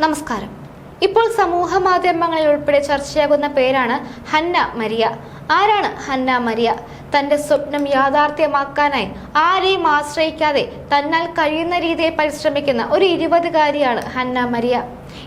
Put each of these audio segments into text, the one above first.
നമസ്കാരം. ഇപ്പോൾ സമൂഹ മാധ്യമങ്ങളിൽ ഉൾപ്പെടെ ചർച്ചയാകുന്ന പേരാണ് ഹന്ന മരിയ. ആരാണ് ഹന്ന മരിയ? തന്റെ സ്വപ്നം യാഥാർത്ഥ്യമാക്കാനായി ആരെയും ആശ്രയിക്കാതെ തന്നാൽ കഴിയുന്ന രീതിയിൽ പരിശ്രമിക്കുന്ന ഒരു ഇരുപതുകാരിയാണ് ഹന്ന മരിയ.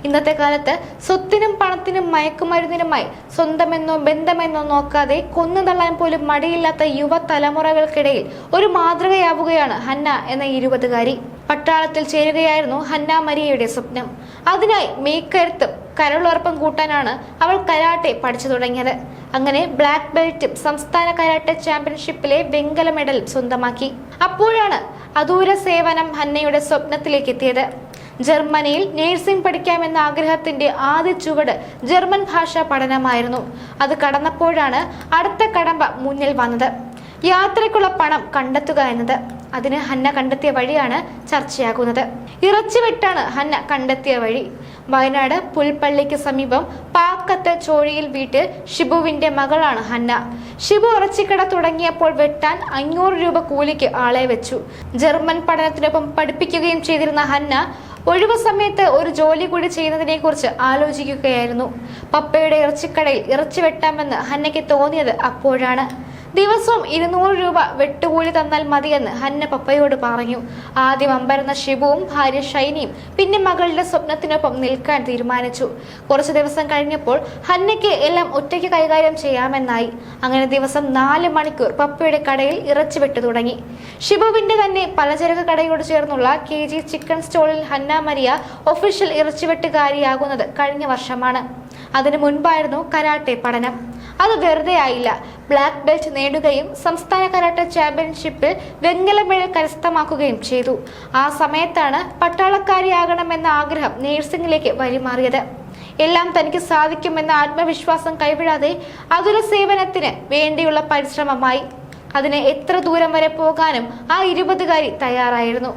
ഇന്നത്തെ കാലത്ത് സ്വത്തിനും പണത്തിനും മയക്കുമരുന്നിനുമായി സ്വന്തമെന്നോ ബന്ധമെന്നോ നോക്കാതെ കൊന്നു തള്ളാൻ പോലും മടിയില്ലാത്ത യുവതലമുറകൾക്കിടയിൽ ഒരു മാതൃകയാവുകയാണ് ഹന്ന എന്ന ഇരുപതുകാരി. പട്ടാളത്തിൽ ചേരുകയായിരുന്നു ഹന്ന മരിയയുടെ സ്വപ്നം. അതിനായി മേക്കരുത്തും കരളുറപ്പം കൂട്ടാനാണ് അവൾ കരാട്ടെ പഠിച്ചു തുടങ്ങിയത്. അങ്ങനെ ബ്ലാക്ക് ബെൽറ്റും സംസ്ഥാന കരാട്ടെ ചാമ്പ്യൻഷിപ്പിലെ വെങ്കല മെഡൽ സ്വന്തമാക്കി. അപ്പോഴാണ് അദൂര സേവനം ഹന്നയുടെ സ്വപ്നത്തിലേക്ക് എത്തിയത് ജർമ്മനിയിൽ നേഴ്സിംഗ് പഠിക്കാമെന്ന ആഗ്രഹത്തിന്റെ ആദ്യ ചുവട് ജർമ്മൻ ഭാഷാ പഠനമായിരുന്നു. അത് കടന്നപ്പോഴാണ് അടുത്ത കടമ്പ മുന്നിൽ വന്നത്. യാത്രയ്ക്കുള്ള പണം കണ്ടെത്തുക എന്നത്. അതിന് ഹന്ന കണ്ടെത്തിയ വഴിയാണ് ചർച്ചയാകുന്നത്. ഇറച്ചിവെട്ടാണ് ഹന്ന കണ്ടെത്തിയ വഴി. വയനാട് പുൽപ്പള്ളിക്ക് സമീപം പാക്കത്ത് ചോഴിയിൽ വീട്ടിൽ ഷിബുവിന്റെ മകളാണ് ഹന്ന. ഷിബു ഇറച്ചിക്കട തുടങ്ങിയപ്പോൾ വെട്ടാൻ അഞ്ഞൂറ് രൂപ കൂലിക്ക് ആളെ വെച്ചു. ജർമ്മൻ പഠനത്തിനൊപ്പം പഠിപ്പിക്കുകയും ചെയ്തിരുന്ന ഹന്ന ഒഴിവു സമയത്ത് ഒരു ജോലി കൂടി ചെയ്യുന്നതിനെ കുറിച്ച് ആലോചിക്കുകയായിരുന്നു. പപ്പയുടെ ഇറച്ചിക്കടയിൽ ഇറച്ചി വെട്ടാമെന്ന് ഹന്നയ്ക്ക് തോന്നിയത് അപ്പോഴാണ്. ദിവസവും ഇരുന്നൂറ് രൂപ വെട്ടുകൂലി തന്നാൽ മതിയെന്ന് ഹന്ന പപ്പയോട് പറഞ്ഞു. ആദ്യം അമ്പരന്ന ശിവവും ഭാര്യ ഷൈനിയും പിന്നെ മകളുടെ സ്വപ്നത്തിനൊപ്പം നിൽക്കാൻ തീരുമാനിച്ചു. കുറച്ചു ദിവസം കഴിഞ്ഞപ്പോൾ ഹന്നയ്ക്ക് എല്ലാം ഒറ്റയ്ക്ക് കൈകാര്യം ചെയ്യാമെന്നായി. അങ്ങനെ ദിവസം നാല് മണിക്കൂർ പപ്പയുടെ കടയിൽ ഇറച്ചി വെട്ടു തുടങ്ങി. ശിവുവിന്റെ തന്നെ പലചരക്ക് കടയോട് ചേർന്നുള്ള കെ ജി ചിക്കൻ സ്റ്റോളിൽ ഹന്ന മരിയ ഒഫീഷ്യൽ ഇറച്ചിവെട്ടുകാരിയാകുന്നത് കഴിഞ്ഞ വർഷമാണ്. അതിനു മുൻപായിരുന്നു കരാട്ടെ പഠനം. അത് വെറുതെ ആയില്ല. ബ്ലാക്ക് ബെൽറ്റ് നേടുകയും സംസ്ഥാന കരാട്ടെ ചാമ്പ്യൻഷിപ്പിൽ വെങ്കല മെഡൽ കരസ്ഥമാക്കുകയും ചെയ്തു. ആ സമയത്താണ് പട്ടാളക്കാരിയാകണമെന്ന ആഗ്രഹം നേഴ്സിംഗിലേക്ക് വഴിമാറിയത്. എല്ലാം തനിക്ക് സാധിക്കുമെന്ന ആത്മവിശ്വാസം കൈവിടാതെ അതുല സേവനത്തിന് വേണ്ടിയുള്ള പരിശ്രമമായി. അതിന് എത്ര ദൂരം വരെ പോകാനും ആ ഇരുപതുകാരി തയ്യാറായിരുന്നു.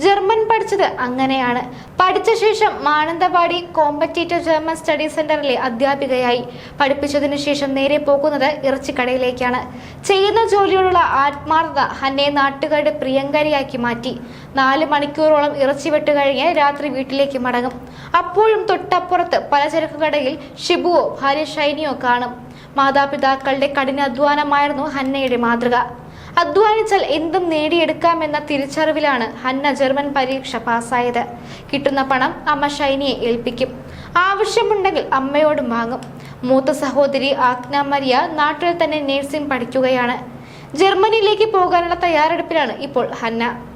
ജർമ്മൻ പഠിച്ചത് അങ്ങനെയാണ്. പഠിച്ച ശേഷം മാനന്തവാടി കോമ്പറ്റേറ്റീവ് ജർമ്മൻ സ്റ്റഡി സെന്ററിലെ അധ്യാപികയായി. പഠിപ്പിച്ചതിനു ശേഷം നേരെ പോകുന്നത് ഇറച്ചിക്കടയിലേക്കാണ്. ചെയ്യുന്ന ജോലിയോടുള്ള ആത്മാർത്ഥത ഹന്നെ നാട്ടുകാരുടെ പ്രിയങ്കരിയാക്കി മാറ്റി. നാല് മണിക്കൂറോളം ഇറച്ചി വെട്ട് കഴിഞ്ഞ് രാത്രി വീട്ടിലേക്ക് മടങ്ങും. അപ്പോഴും തൊട്ടപ്പുറത്ത് പലചരക്ക് കടയിൽ ഷിബുവോ ഭാര്യ ഷൈനിയോ കാണും. മാതാപിതാക്കളുടെ കഠിനാധ്വാനമായിരുന്നു ഹന്നയുടെ മാതൃക. അധ്വാനിച്ചാൽ എന്തും നേടിയെടുക്കാമെന്ന തിരിച്ചറിവിലാണ് ഹന്ന ജർമ്മൻ പരീക്ഷ പാസ്സായത്. കിട്ടുന്ന പണം അമ്മ ഷൈനിയെ ഏൽപ്പിക്കും. ആവശ്യമുണ്ടെങ്കിൽ അമ്മയോടും വാങ്ങും. മൂത്ത സഹോദരി ആഗ്ന മരിയ നാട്ടിൽ തന്നെ നേഴ്സിംഗ് പഠിക്കുകയാണ്. ജർമ്മനിയിലേക്ക് പോകാനുള്ള തയ്യാറെടുപ്പിലാണ് ഇപ്പോൾ ഹന്ന.